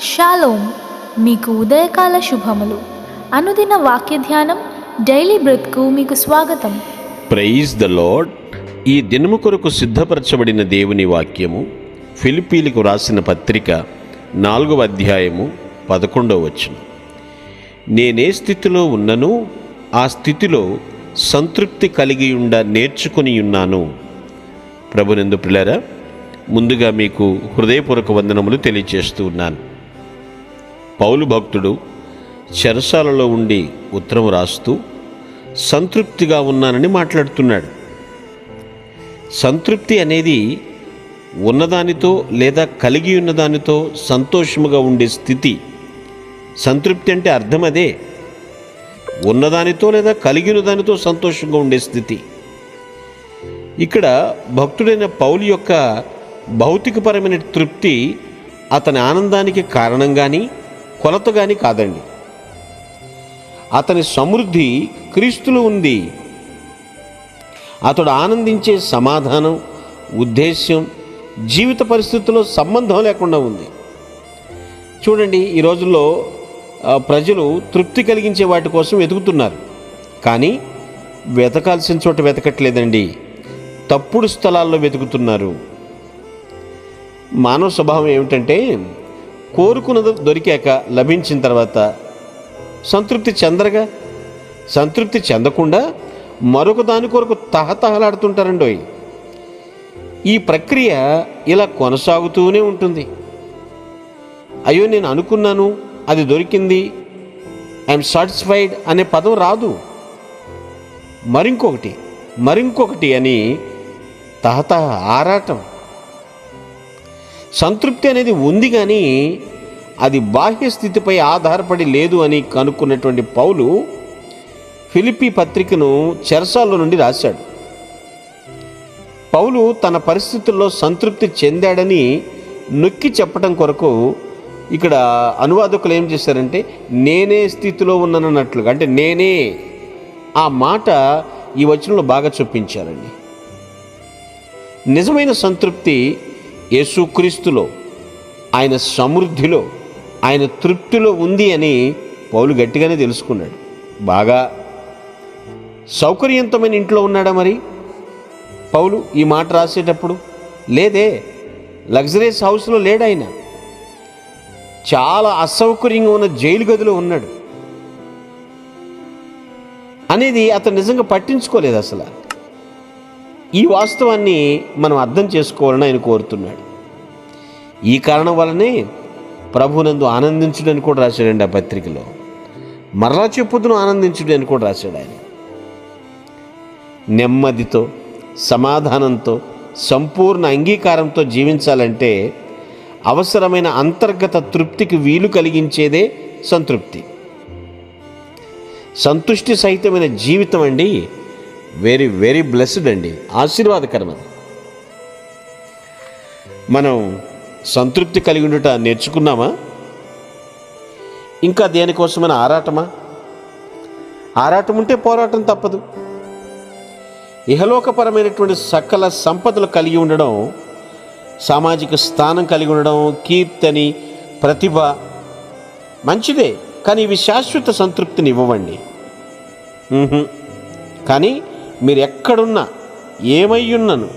Shalom మీకు ఉదయకాల శుభములు. అనుదిన వాక్య ధ్యానం డైలీ బ్రెత్కు మీకు స్వాగతం. Praise the lord. ఈ దినము కొరకు సిద్ధపరచబడిన దేవుని వాక్యము ఫిలిపీలకు రాసిన పత్రిక నాలుగవ అధ్యాయము పదకొండవ వచ్చిన నేనే స్థితిలో ఉన్నను ఆ స్థితిలో సంతృప్తి కలిగి ఉండ నేర్చుకుని ఉన్నాను. ప్రభునందు పిల్లరా ముందుగా మీకు హృదయపూర్వక వందనములు తెలియచేస్తూ ఉన్నాను. పౌలు భక్తుడు చెరసాలలో ఉండి ఉత్తరం రాస్తూ సంతృప్తిగా ఉన్నానని మాట్లాడుతున్నాడు. సంతృప్తి అనేది ఉన్నదానితో లేదా కలిగి ఉన్నదానితో సంతోషముగా ఉండే స్థితి. సంతృప్తి అంటే అర్థం అదే. ఉన్నదానితో లేదా కలిగిన దానితో సంతోషంగా ఉండే స్థితి. ఇక్కడ భక్తుడైన పౌలు యొక్క భౌతికపరమైన తృప్తి అతని ఆనందానికి కారణం కానీ కొలత కానీ కాదండి. అతని సమృద్ధి క్రీస్తులు ఉంది. అతడు ఆనందించే సమాధానం ఉద్దేశ్యం జీవిత పరిస్థితుల్లో సంబంధం లేకుండా ఉంది. చూడండి ఈ రోజుల్లో ప్రజలు తృప్తి కలిగించే వాటి కోసం వెతుకుతున్నారు. కానీ వెతకాల్సిన చోట వెతకట్లేదండి. తప్పుడు స్థలాల్లో వెతుకుతున్నారు. మానవ స్వభావం ఏమిటంటే కోరుకున్నది దొరికాక లభించిన తర్వాత సంతృప్తి చెందరగా? సంతృప్తి చెందకుండా మరొక దాని కొరకు తహతహలాడుతుంటారండోయ్. ఈ ప్రక్రియ ఇలా కొనసాగుతూనే ఉంటుంది. అయ్యో నేను అనుకున్నాను అది దొరికింది. ఐఎమ్ సాటిస్ఫైడ్ అనే పదం రాదు. మరింకొకటి మరింకొకటి అని తహతహ ఆరాటం. సంతృప్తి అనేది ఉంది కానీ అది బాహ్య స్థితిపై ఆధారపడి లేదు అని కనుక్కున్నటువంటి పౌలు ఫిలిపి పత్రికను చెరసాల్లో నుండి రాశాడు. పౌలు తన పరిస్థితుల్లో సంతృప్తి చెందాడని నొక్కి చెప్పడం కొరకు ఇక్కడ అనువాదకులు ఏం చేశారంటే నేనే స్థితిలో ఉన్నానన్నట్లుగా అంటే నేనే ఆ మాట ఈ వచనంలో బాగా చూపించారండి. నిజమైన సంతృప్తి యేసుక్రీస్తులో ఆయన సమృద్ధిలో ఆయన తృప్తిలో ఉంది అని పౌలు గట్టిగానే తెలుసుకున్నాడు. బాగా సౌకర్యవంతమైన ఇంట్లో ఉన్నాడా మరి? పౌలు ఈ మాట రాసేటప్పుడు లేదే లగ్జరీస్ హౌస్లో లేడాయన. చాలా అసౌకర్యంగా ఉన్న జైలు గదిలో ఉన్నాడు. అనేది అతను నిజంగా పట్టించుకోలేదు అసలు. ఈ వాస్తవాన్ని మనం అర్థం చేసుకోవాలని ఆయన కోరుతున్నాడు. ఈ కారణం వల్లనే ప్రభునందు ఆనందించుడని కూడా రాశాడండి ఆ పత్రికలో. మరలా చెప్పుదును ఆనందించుడు అని కూడా రాశాడు ఆయన. నెమ్మదితో సమాధానంతో సంపూర్ణ అంగీకారంతో జీవించాలంటే అవసరమైన అంతర్గత తృప్తికి వీలు కలిగించేదే సంతృప్తి. సంతుష్టి సహితమైన జీవితం అండి వెరీ వెరీ బ్లెస్డ్ అండి. ఆశీర్వాదకరం మనం సంతృప్తి కలిగి ఉండుట నేర్చుకున్నామా? ఇంకా దేనికోసమైన ఆరాటమా? ఆరాటం ఉంటే పోరాటం తప్పదు. ఇహలోకపరమైనటువంటి సకల సంపదలు కలిగి ఉండడం సామాజిక స్థానం కలిగి ఉండడం కీర్తని ప్రతిభ మంచిదే. కానీ ఇవి శాశ్వత సంతృప్తిని ఇవ్వవండి. కానీ మీరు ఎక్కడున్నా ఏమయ్యున్నను?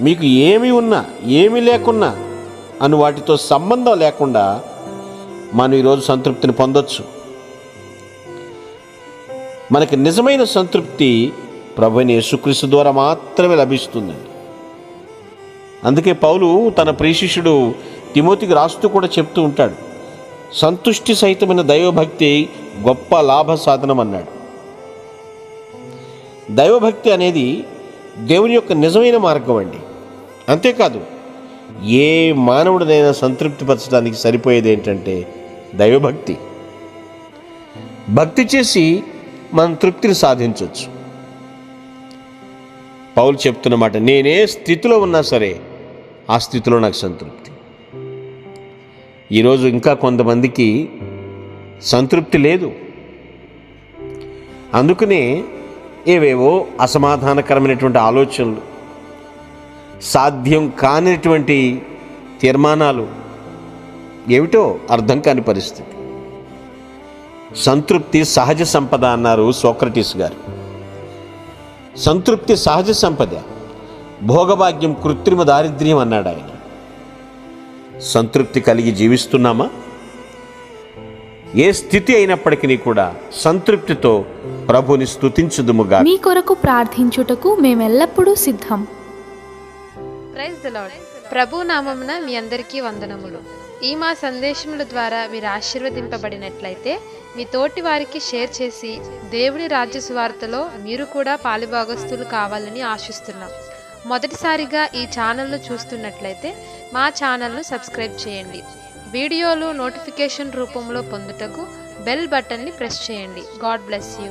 మీకు ఏమి ఉన్నా ఏమి లేకున్నా అని వాటితో సంబంధం లేకుండా మనం ఈరోజు సంతృప్తిని పొందొచ్చు. మనకి నిజమైన సంతృప్తి ప్రభుని యేసుక్రీస్తు ద్వారా మాత్రమే లభిస్తుందండి. అందుకే పౌలు తన ప్రీశిష్యుడు తిమోతికి రాస్తూ కూడా చెప్తూ ఉంటాడు సంతుష్టి సహితమైన దైవభక్తి గొప్ప లాభ సాధనం అన్నాడు దైవభక్తి అనేది దేవుని యొక్క నిజమైన మార్గం అండి. అంతేకాదు ఏ మానవుడినైనా సంతృప్తిపరచడానికి సరిపోయేది ఏంటంటే దైవభక్తి. భక్తి చేసి మనం తృప్తిని సాధించవచ్చు పౌలు చెప్తున్నమాట నేనే స్థితిలో ఉన్నా సరే ఆ స్థితిలో నాకు సంతృప్తి. ఈరోజు ఇంకా కొంతమందికి సంతృప్తి లేదు. అందుకనే ఏవేవో అసమాధానకరమైనటువంటి ఆలోచనలు సాధ్యం కానిటువంటి తీర్మానాలు ఏమిటో అర్థం కాని పరిస్థితి. సంతృప్తి సహజ సంపద అన్నారు సోక్రటీస్ గారు. సంతృప్తి సహజ సంపద భోగభాగ్యం కృత్రిమ దారిద్ర్యం అన్నాడు ఆయన సంతృప్తి కలిగి జీవిస్తున్నామా? ఏ స్థితి అయినప్పటికీ కూడా సంతృప్తితో ప్రభుని స్తుతించుదుముగా మీ కొరకు ప్రార్థించుటకు మేమెల్లప్పుడూ సిద్ధం. ప్రైజ్ ద ప్రభు నామమున మీ అందరికీ వందనములు. ఈ మా సందేశముల ద్వారా మీరు ఆశీర్వదింపబడినట్లయితే మీ తోటి వారికి షేర్ చేసి దేవుని రాజ్య సువార్తలో మీరు కూడా పాలిభాగస్తులు కావాలని ఆశిస్తున్నాం. మొదటిసారిగా ఈ ఛానల్ను చూస్తున్నట్లయితే మా ఛానల్ను సబ్స్క్రైబ్ చేయండి. వీడియోలు నోటిఫికేషన్ రూపంలో పొందుటకు బెల్ బటన్ని ప్రెస్ చేయండి. God bless you.